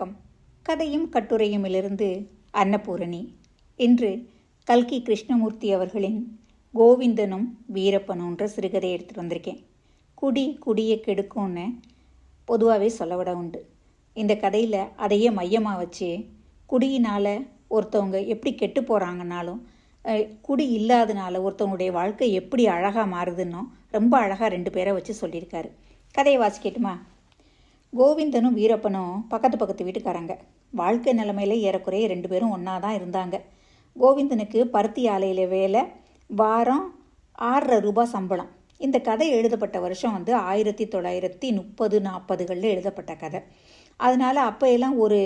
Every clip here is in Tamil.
வணக்கம். கதையும் கட்டுரையுமிலிருந்து அன்னபூரணி. இன்று கல்கி கிருஷ்ணமூர்த்தி அவர்களின் கோவிந்தனும் வீரப்பனுன்ற சிறுகதையை எடுத்துகிட்டு வந்திருக்கேன். குடி குடியை கெடுக்கும்னு பொதுவாகவே சொல்ல விட உண்டு. இந்த கதையில் அதையே மையமாக வச்சு குடியினால் ஒருத்தவங்க எப்படி கெட்டு போகிறாங்கனாலும் குடி இல்லாதனால ஒருத்தவங்களுடைய வாழ்க்கை எப்படி அழகாக மாறுதுன்னோ ரொம்ப அழகாக ரெண்டு பேரை வச்சு சொல்லியிருக்காரு. கதையை வாசிக்கட்டுமா? கோவிந்தனும் வீரப்பனும் பக்கத்து பக்கத்து வீட்டுக்காரங்க. வாழ்க்கை நிலைமையில ஏறக்குறைய ரெண்டு பேரும் ஒன்றா தான் இருந்தாங்க. கோவிந்தனுக்கு பருத்தி ஆலையில் வேலை வாரம் ஆறரை ரூபாய் சம்பளம். இந்த கதை எழுதப்பட்ட வருஷம் வந்து ஆயிரத்தி தொள்ளாயிரத்தி முப்பது நாற்பதுகளில் எழுதப்பட்ட கதை. அதனால் அப்போ எல்லாம் ஒரு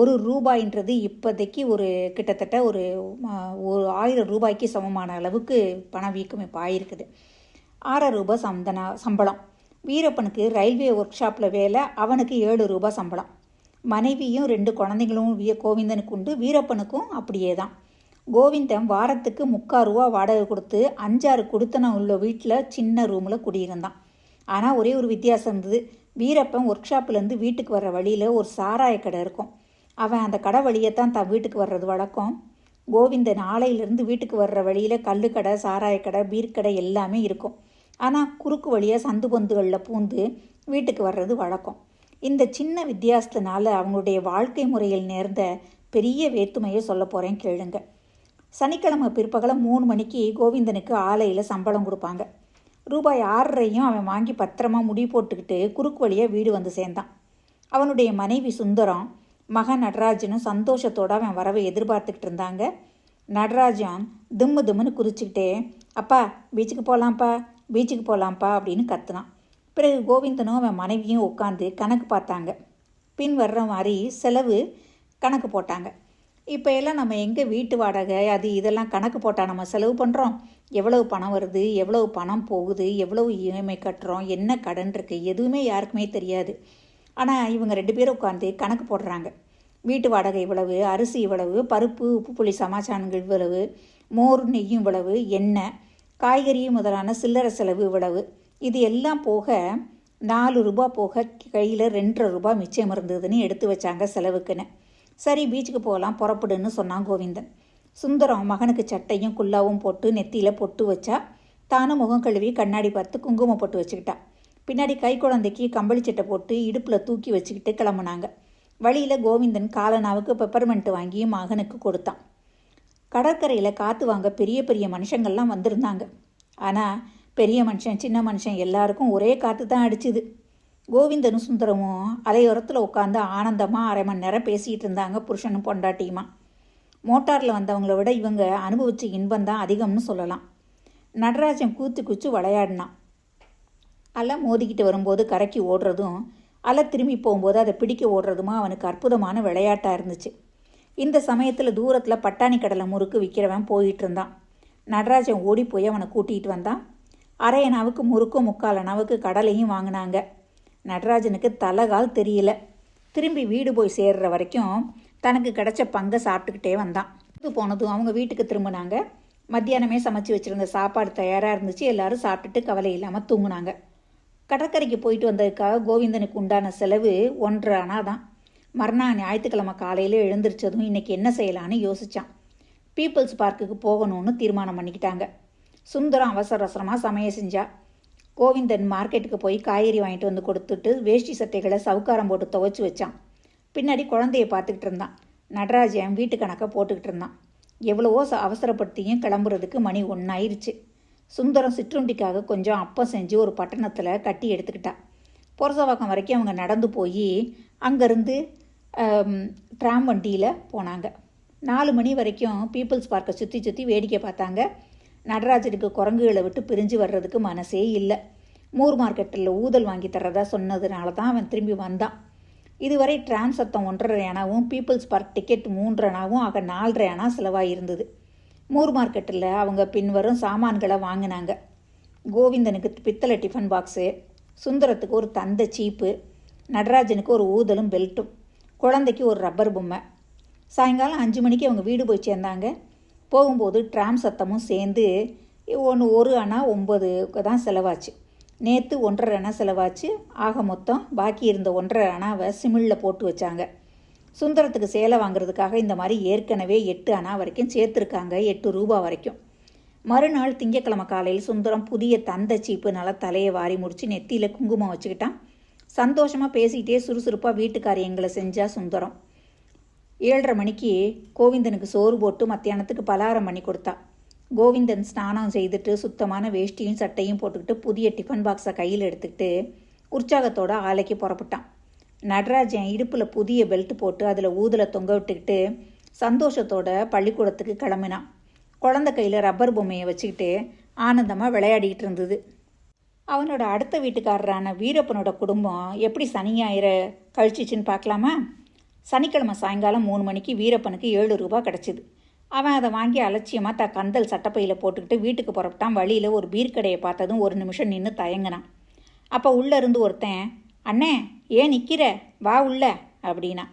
ஒரு ரூபாயின்றது இப்போதைக்கு ஒரு கிட்டத்தட்ட ஒரு ஒரு ஆயிரம் ரூபாய்க்கு சமமான அளவுக்கு பணவீக்கம் இப்போ ஆயிருக்குது. ஆறு ரூபாய் சந்தனா சம்பளம். வீரப்பனுக்கு ரயில்வே ஒர்க் ஷாப்பில் வேலை அவனுக்கு ஏழு ரூபாய் சம்பளம். மனைவியும் ரெண்டு குழந்தைங்களும் வீ கோவிந்தனுக்கு உண்டு வீரப்பனுக்கும் அப்படியே தான். கோவிந்தன் வாரத்துக்கு முக்கால் ரூபா வாடகை கொடுத்து அஞ்சாறு கொடுத்தனம் உள்ள வீட்டில் சின்ன ரூமில் குடியிருந்தான். ஆனால் ஒரே ஒரு வித்தியாசம் இருந்தது. வீரப்பன் ஒர்க் ஷாப்லேருந்து வீட்டுக்கு வர்ற வழியில் ஒரு சாராய கடை இருக்கும். அவன் அந்த கடை வழியை தான் த வீட்டுக்கு வர்றது வழக்கம். கோவிந்தன் ஆலையிலேருந்து வீட்டுக்கு வர்ற வழியில் கல்லுக்கடை சாராயக்கடை பீர்க்கடை எல்லாமே இருக்கும். ஆனால் குறுக்கு வழியாக சந்து பொந்துகளில் பூந்து வீட்டுக்கு வர்றது வழக்கம். இந்த சின்ன வித்தியாசத்தினால அவங்களுடைய வாழ்க்கை முறையில் நேர்ந்த பெரிய வேற்றுமையை சொல்ல போகிறேன் கேளுங்க. சனிக்கிழமை பிற்பகலம் மூணு மணிக்கு கோவிந்தனுக்கு ஆலையில் சம்பளம் கொடுப்பாங்க. ரூபாய் ஆறரையும் அவன் வாங்கி பத்திரமா முடி போட்டுக்கிட்டு குறுக்கு வழியாக வீடு வந்து சேர்ந்தான். அவனுடைய மனைவி சுந்தரம் மகன் நடராஜனும் சந்தோஷத்தோடு அவன் வரவை எதிர்பார்த்துக்கிட்டு இருந்தாங்க. நடராஜன் திம்மு திம்முன்னு குறிச்சிக்கிட்டே அப்பா பீச்சுக்கு போகலாம்ப்பா பீச்சுக்கு போகலாம்ப்பா அப்படின்னு கத்துனான். பிறகு கோவிந்தனும் அவன் மனைவியும் உட்காந்து கணக்கு பார்த்தாங்க. பின் வர்ற மாதிரி செலவு கணக்கு போட்டாங்க. இப்போ எல்லாம் நம்ம எங்கே வீட்டு வாடகை அது இதெல்லாம் கணக்கு போட்டால் நம்ம செலவு பண்ணுறோம் எவ்வளவு பணம் வருது எவ்வளவு பணம் போகுது எவ்வளவு இஎம்ஐ கட்டுறோம் என்ன கடன் இருக்குது எதுவுமே யாருக்குமே தெரியாது. ஆனால் இவங்க ரெண்டு பேரும் உட்காந்து கணக்கு போடுறாங்க. வீட்டு வாடகை இவ்வளவு அரிசி இவ்வளவு பருப்பு உப்பு புளி சமாச்சாரங்கள் இவ்வளவு மோர் நெய்யும் இவ்வளவு எண்ணெய் காய்கறி முதலான சில்லறை செலவு இவ்வளவு. இது எல்லாம் போக நாலு ரூபாய் போக கையில் ரெண்டரை ரூபாய் மிச்சம் இருந்ததுன்னு எடுத்து வச்சாங்க செலவுக்குன்னு. சரி பீச்சுக்கு போகலாம் புறப்படுன்னு சொன்னான் கோவிந்தன். சுந்தரம் மகனுக்கு சட்டையும் குல்லாவும் போட்டு நெத்தியில் பொட்டு வச்சா தானும் முகம் கழுவி கண்ணாடி பார்த்து குங்குமம் போட்டு வச்சுக்கிட்டா. பின்னாடி கை குழந்தைக்கு கம்பளி சட்டை போட்டு இடுப்பில் தூக்கி வச்சுக்கிட்டு கிளம்புனாங்க. வழியில் கோவிந்தன் காலனாவுக்கு பெப்பர்மெண்ட் வாங்கி மகனுக்கு கொடுத்தான். கடற்கரையில் காற்று வாங்க பெரிய பெரிய மனுஷங்கள்லாம் வந்திருந்தாங்க. ஆனால் பெரிய மனுஷன் சின்ன மனுஷன் எல்லாருக்கும் ஒரே காற்று தான் அடிச்சுது. கோவிந்தனும் சுந்தரமும் அலையோரத்தில் உட்காந்து ஆனந்தமாக அரை மணி நேரம் பேசிகிட்டு இருந்தாங்க புருஷனும் பொண்டாட்டியுமா. மோட்டாரில் வந்தவங்கள விட இவங்க அனுபவிச்ச இன்பம் தான் அதிகம்னு சொல்லலாம். நடராஜன் கூத்து குச்சி விளையாடினான். அலை மோதிக்கிட்டு வரும்போது கரைக்கு ஓடுறதும் அலை திரும்பி போகும்போது அதை பிடிக்க ஓடுறதுமா அவனுக்கு அற்புதமான விளையாட்டாக இருந்துச்சு. இந்த சமயத்தில் தூரத்தில் பட்டாணி கடலை முறுக்கு விற்கிறவன் போயிட்டு இருந்தான். நடராஜன் ஓடி போய் அவனை கூட்டிகிட்டு வந்தான். அரை அணாவுக்கு முறுக்கும் முக்கால் அணாவுக்கு கடலையும் வாங்கினாங்க. நடராஜனுக்கு தலகால் தெரியல. திரும்பி வீடு போய் சேர்ற வரைக்கும் தனக்கு கிடைச்ச பங்கை சாப்பிட்டுக்கிட்டே வந்தான். இது போனதும் அவங்க வீட்டுக்கு திரும்பினாங்க. மத்தியானமே சமைச்சு வச்சுருந்த சாப்பாடு தயாராக இருந்துச்சு. எல்லாரும் சாப்பிட்டுட்டு கவலை இல்லாமல் தூங்குனாங்க. கடற்கரைக்கு போயிட்டு வந்ததுக்காக கோவிந்தனுக்கு உண்டான செலவு ஒன்றரை அணா தான் மறுநாள் ஞாயிற்றுக்கிழமை காலையில் எழுந்திரிச்சதும் இன்னைக்கு என்ன செய்யலான்னு யோசித்தான் பீப்புள்ஸ் பார்க்குக்கு போகணும்னு தீர்மானம் பண்ணிக்கிட்டாங்க. சுந்தரம் அவசர அவசரமாக சமையல் செஞ்சா. கோவிந்தன் மார்க்கெட்டுக்கு போய் காய்கறி வாங்கிட்டு வந்து கொடுத்துட்டு வேஷ்டி சட்டைகளை சவுக்காரம் போட்டு துவைச்சி வச்சான். பின்னாடி குழந்தைய பார்த்துக்கிட்டு இருந்தான். நடராஜன் வீட்டு கணக்கை போட்டுக்கிட்டு இருந்தான். எவ்வளவோ அவசரப்படுத்தியும் கிளம்புறதுக்கு மணி ஒன்றாயிருச்சு சுந்தரம் சிற்றுண்டிக்காக கொஞ்சம் அப்பம் செஞ்சு ஒரு பட்டணத்தில் கட்டி எடுத்துக்கிட்டா. புரசவாக்கம் வரைக்கும் அவங்க நடந்து போய் அங்கேருந்து ட்ராம் வண்டியில் போனாங்க. நாலு மணி வரைக்கும் பீப்புள்ஸ் பார்க்கை சுற்றி சுற்றி வேடிக்கை பார்த்தாங்க. நடராஜனுக்கு குரங்குகளை விட்டு பிரிஞ்சு வர்றதுக்கு மனசே இல்லை. மூர் மார்க்கெட்டில் ஊதல் வாங்கி தர்றதா சொன்னதுனால தான் அவன் திரும்பி வந்தான். இதுவரை ட்ராம் சத்தம் ஒன்றரை அணாவும் பீப்புள்ஸ் பார்க் டிக்கெட் மூன்றரை அணாவும் ஆக நாலரை அணா செலவாக இருந்தது மூர் மார்க்கெட்டில் அவங்க பின்வரும் சாமான்களை வாங்கினாங்க. கோவிந்தனுக்கு பித்தளை டிஃபன் பாக்ஸு சுந்தரத்துக்கு ஒரு தந்த சீப்பு நடராஜனுக்கு ஒரு ஊதலும் பெல்ட்டும் குழந்தைக்கு ஒரு ரப்பர் பொம்மை. சாயங்காலம் அஞ்சு மணிக்கு அவங்க வீடு போய் சேர்ந்தாங்க. போகும்போது ட்ராம் சத்தமும் சேர்ந்து ஒன்று ஒரு அணா ஒம்பது தான் செலவாச்சு. நேற்று ஒன்றரை அணா செலவாச்சு. ஆக மொத்தம் பாக்கி இருந்த ஒன்றரை அணாவை சிமிழில் போட்டு வச்சாங்க. சுந்தரத்துக்கு சேலை வாங்குறதுக்காக இந்த மாதிரி ஏற்கனவே எட்டு அணா வரைக்கும் சேர்த்துருக்காங்க எட்டு ரூபா வரைக்கும். மறுநாள் திங்கக்கிழமை காலையில் சுந்தரம் புதிய தந்த சீப்புனால தலையை வாரி முடித்து நெத்தியில் குங்குமம் வச்சுக்கிட்டான். சந்தோஷமாக பேசிக்கிட்டே சுறுசுறுப்பாக வீட்டு எங்களை செஞ்சா சுந்தரம். ஏழரை மணிக்கு கோவிந்தனுக்கு சோறு போட்டு மத்தியானத்துக்கு பலகாரம் பண்ணி கொடுத்தா. கோவிந்தன் ஸ்நானம் செய்துட்டு சுத்தமான வேஷ்டியும் சட்டையும் போட்டுக்கிட்டு புதிய டிஃபன் பாக்ஸை கையில் எடுத்துக்கிட்டு உற்சாகத்தோட ஆலைக்கு புறப்பட்டான். நடராஜன் இடுப்பில் புதிய பெல்ட் போட்டு அதில் ஊதில் தொங்க விட்டுக்கிட்டு சந்தோஷத்தோட பள்ளிக்கூடத்துக்கு கிளம்பினான். குழந்த கையில் ரப்பர் பொம்மையை வச்சுக்கிட்டு ஆனந்தமாக விளையாடிக்கிட்டு இருந்தது. அவனோட அடுத்த வீட்டுக்காரரான வீரப்பனோட குடும்பம் எப்படி சனி ஞாயிறு கழிச்சிச்சின்னு பார்க்கலாமா? சனிக்கிழமை சாயங்காலம் மூணு மணிக்கு வீரப்பனுக்கு ஏழு ரூபா கிடச்சிது. அவன் அதை வாங்கி அலட்சியமாக த கந்தல் சட்டப்பையில் போட்டுக்கிட்டு வீட்டுக்கு புறப்பட்டான். வழியில் ஒரு பீர் கடையை பார்த்ததும் ஒரு நிமிஷம் நின்று தயங்கினான். அப்போ உள்ளே இருந்து ஒருத்தன் அண்ணே ஏன் நிற்கிற வா உள்ள அப்படின்னா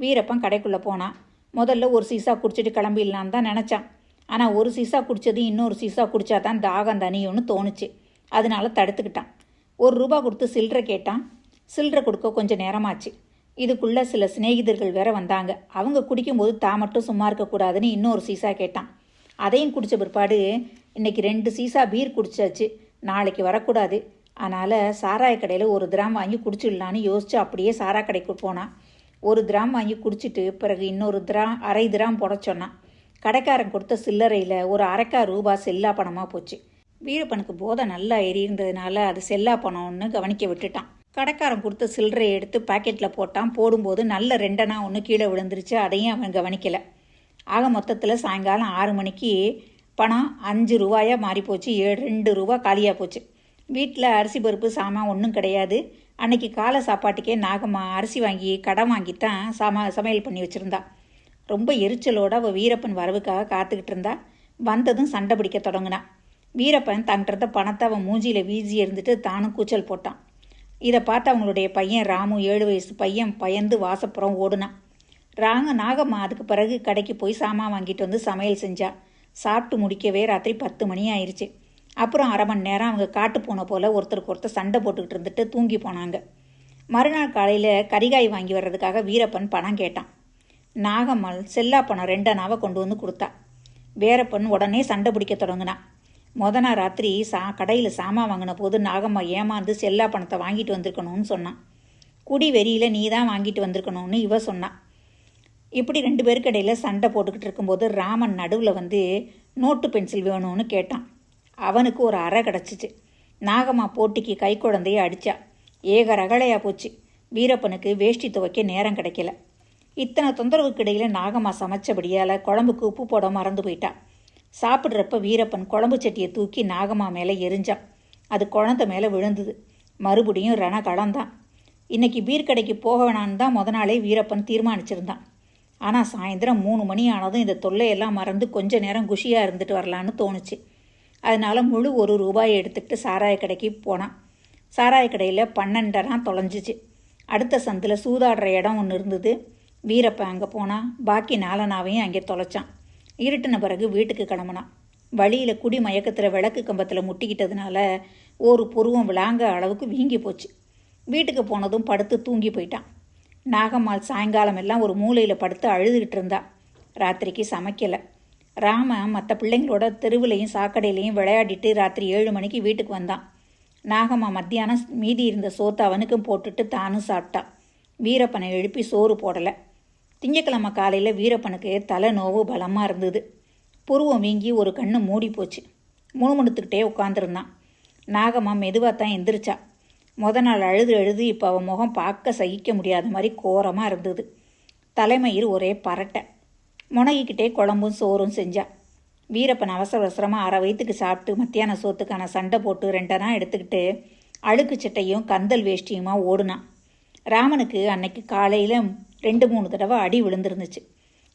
வீரப்பன் கடைக்குள்ளே போனான். முதல்ல ஒரு சீசா குடிச்சிட்டு கிளம்பிடலான்னு தான் நினச்சான். ஆனால் ஒரு சீசா குடித்தது இன்னொரு சீசா குடித்தா தான் தாகம் தனியும்னு தோணுச்சு. அதனால தடுத்துக்கிட்டான். ஒரு ரூபா கொடுத்து சில்லறை கேட்டான். சில்லறை கொடுக்க கொஞ்சம் நேரமாச்சு. இதுக்குள்ளே சில சிநேகிதர்கள் வேற வந்தாங்க. அவங்க குடிக்கும்போது தான் மட்டும் சும்மா இருக்கக்கூடாதுன்னு இன்னொரு சீசா கேட்டான். அதையும் குடித்த பிற்பாடு இன்னைக்கு ரெண்டு சீசா பீர் குடிச்சாச்சு. நாளைக்கு வரக்கூடாது. அதனால் சாராய கடையில் ஒரு கிராம் வாங்கி குடிச்சிடலான்னு யோசிச்சு அப்படியே சாரா கடைக்கு போனான். ஒரு கிராம் வாங்கி குடிச்சிட்டு பிறகு இன்னொரு திராம் அரை திராம் போட சொன்னான். கடைக்காரன் கொடுத்த சில்லறையில் ஒரு அரைக்கா ரூபா செல்லா பணமாக போச்சு. வீரப்பனுக்கு போதை நல்லா எரியிருந்ததுனால இருந்ததுனால அது செல்லா பணம்னு கவனிக்க விட்டுட்டான். கடைக்காரன் கொடுத்த சில்லறையை எடுத்து பாக்கெட்டில் போட்டான். போடும்போது நல்ல ரெண்டனா ஒன்று கீழே விழுந்துருச்சு. அதையும் அவன் கவனிக்கலை. ஆக மொத்தத்தில் சாயங்காலம் ஆறு மணிக்கு பணம் அஞ்சு ரூபாயாக மாறிப்போச்சு. ஏழு ரெண்டு ரூபா காலியாக போச்சு. வீட்டில் அரிசி பருப்பு சாமான் ஒன்றும் கிடையாது. அன்னைக்கு காலை சாப்பாட்டுக்கே நாகம்மா அரிசி வாங்கி கடன் வாங்கி தான் சமா சமையல் பண்ணி வச்சுருந்தா. ரொம்ப எரிச்சலோடு அவள் வீரப்பன் வரவுக்காக காத்துக்கிட்டு இருந்தா. வந்ததும் சண்டை பிடிக்க தொடங்கினான் வீரப்பன் தங்கிட்ட பணத்தை அவன் மூஞ்சியில் வீசி இருந்துட்டு தானும் கூச்சல் போட்டான். இதை பார்த்து அவங்களுடைய பையன் ராமு ஏழு வயசு பையன் பயந்து வாசப்புறம் ஓடுனான். ராங்க நாகம்மா அதுக்கு பிறகு கடைக்கு போய் சாமான் வாங்கிட்டு வந்து சமையல் செஞ்சா. சாப்பிட்டு முடிக்கவே ராத்திரி பத்து மணி ஆயிடுச்சு அப்புறம் அரை மணி நேரம் அவங்க காட்டு போன போல் ஒருத்தருக்கு ஒருத்தர் சண்டை போட்டுக்கிட்டு இருந்துட்டு தூங்கி போனாங்க. மறுநாள் காலையில் கரிகாய் வாங்கி வர்றதுக்காக வீரப்பன் பணம் கேட்டான். நாகம்மாள் செல்லா பணம் ரெண்டனாவை கொண்டு வந்து கொடுத்தா. வீரப்பன் உடனே சண்டை பிடிக்க தொடங்கினான். மொதல் நாள் ராத்திரி சா கடையில் சாமான் வாங்கின போது நாகம்மா ஏமாந்து செல்லா பணத்தை வாங்கிட்டு வந்திருக்கணும்னு சொன்னான். குடி வெறியில் நீ தான் வாங்கிட்டு வந்திருக்கணும்னு இவ சொன்னான் இப்படி ரெண்டு பேருக்கு இடையில் சண்டை போட்டுக்கிட்டு இருக்கும்போது ராமன் நடுவில் வந்து நோட்டு பென்சில் வேணும்னு கேட்டான். அவனுக்கு ஒரு அறை கிடச்சிச்சு. நாகம்மா போட்டிக்கு கை குழந்தைய அடித்தா ஏக ரகளையாக போச்சு. வீரப்பனுக்கு வேஷ்டி துவைக்க நேரம் கிடைக்கல. இத்தனை தொந்தரவுக்கு இடையில் நாகம்மா சமைச்சபடியால் குழம்புக்கு உப்பு போட மறந்து போயிட்டான் சாப்பிட்றப்ப வீரப்பன் குழம்பு சட்டியை தூக்கி நாகம்மா மேலே எரிஞ்சான். அது குழந்தை மேலே விழுந்தது. மறுபடியும் ரண களந்தான் இன்னைக்கு பீர் கடைக்கு போக வேணான்னு தான் முத நாளே வீரப்பன் தீர்மானிச்சிருந்தான். ஆனால் சாயந்தரம் மூணு மணி ஆனதும் இந்த தொல்லையெல்லாம் மறந்து கொஞ்ச நேரம் குஷியாக இருந்துட்டு வரலான்னு தோணுச்சு. அதனால் முழு ஒரு ரூபாயை எடுத்துக்கிட்டு சாராய கடைக்கு போனான். சாராய கடையில் பன்னெண்டரை தொலைஞ்சிச்சு. அடுத்த சந்தில் சூதாடுற இடம் ஒன்று இருந்தது. வீரப்பன் அங்கே போனான் பாக்கி நாலனாவையும் அங்கே தொலைச்சான். இருட்டின பிறகு வீட்டுக்கு கிளம்புனான். வழியில் குடி மயக்கத்தில் விளக்கு கம்பத்தில் முட்டிக்கிட்டதுனால ஒரு புருவம் விளாங்க அளவுக்கு வீங்கி போச்சு. வீட்டுக்கு போனதும் படுத்து தூங்கி போயிட்டான். நாகம்மாள் சாயங்காலம் எல்லாம் ஒரு மூலையில் படுத்து அழுதுகிட்டு இருந்தா. ராத்திரிக்கு சமைக்கலை. ராம மற்ற பிள்ளைங்களோட தெருவுலையும் சாக்கடையிலையும் விளையாடிட்டு ராத்திரி ஏழு மணிக்கு வீட்டுக்கு வந்தான். நாகம்மா மத்தியானம் மீதி இருந்த சோத்தை அவனுக்கும் போட்டுட்டு தானும் சாப்பிட்டான் வீரப்பனை எழுப்பி சோறு போடலை. திங்கக்கிழமை காலையில் வீரப்பனுக்கு தலை நோவு பலமாக இருந்தது. புருவம் வீங்கி ஒரு கண்ணு மூடி போச்சு. முணுமுணுத்துக்கிட்டே உட்காந்துருந்தான் நாகம்மா மெதுவாக தான் எந்திரிச்சா. முத நாள் அழுது அழுது இப்போ அவன் முகம் பார்க்க சகிக்க முடியாத மாதிரி கோரமாக இருந்தது. தலைமயிர் ஒரே பரட்டை. முனகிக்கிட்டே குழம்பும் சோறும் செஞ்சா. வீரப்பன் அவசர அவசரமாக அரை வயிற்றுக்கு சாப்பிட்டு மத்தியான சோத்துக்கான சண்டை போட்டு ரெண்டனா எடுத்துக்கிட்டு அழுக்கு சட்டையும் கந்தல் வேஷ்டியுமா ஓடுனான் ராமனுக்கு அன்னைக்கு காலையில் ரெண்டு மூணு தடவை அடி விழுந்துருந்துச்சு.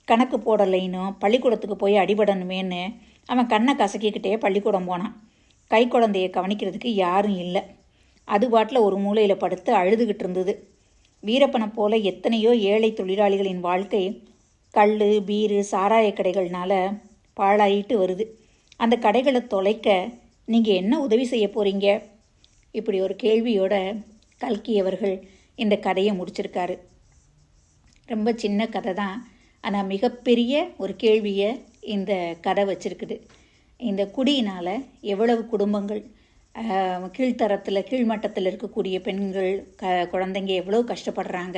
கணக்கு போடலைன்னும் பள்ளிக்கூடத்துக்கு போய் அடிபடணுமேன்னு அவன் கண்ணை கசக்கிக்கிட்டே பள்ளிக்கூடம் போனான். கை குழந்தைய கவனிக்கிறதுக்கு யாரும் இல்லை. அது பாட்டில் ஒரு மூலையில் படுத்து அழுதுகிட்டு இருந்தது. வீரப்பனை போல எத்தனையோ ஏழை தொழிலாளிகளின் வாழ்க்கை கல் பீரு சாராய கடைகள்னால பாழாயிட்டு வருது. அந்த கடைகளை தொலைக்க நீங்கள் என்ன உதவி செய்ய போகிறீங்க இப்படி ஒரு கேள்வியோட கல்கி அவர்கள் இந்த கதையை முடிச்சிருக்காரு. ரொம்ப சின்ன கதை தான் ஆனால் மிகப்பெரிய ஒரு கேள்வியை இந்த கதை வச்சுருக்குது. இந்த குடியினால் எவ்வளவு குடும்பங்கள் கீழ்த்தரத்தில் கீழ்மட்டத்தில் இருக்கக்கூடிய பெண்கள் க குழந்தைங்க எவ்வளோ கஷ்டப்படுறாங்க.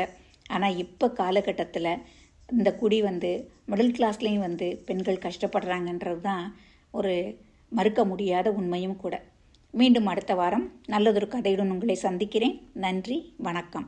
ஆனால் இப்போ காலகட்டத்தில் இந்த குடி வந்து மிடில் கிளாஸ்லேயும் வந்து பெண்கள் கஷ்டப்படுறாங்கன்றது தான் ஒரு மறுக்க முடியாத உண்மையும் கூட. மீண்டும் அடுத்த வாரம் நல்லதொரு கதையுடன் உங்களை சந்திக்கிறேன். நன்றி வணக்கம்.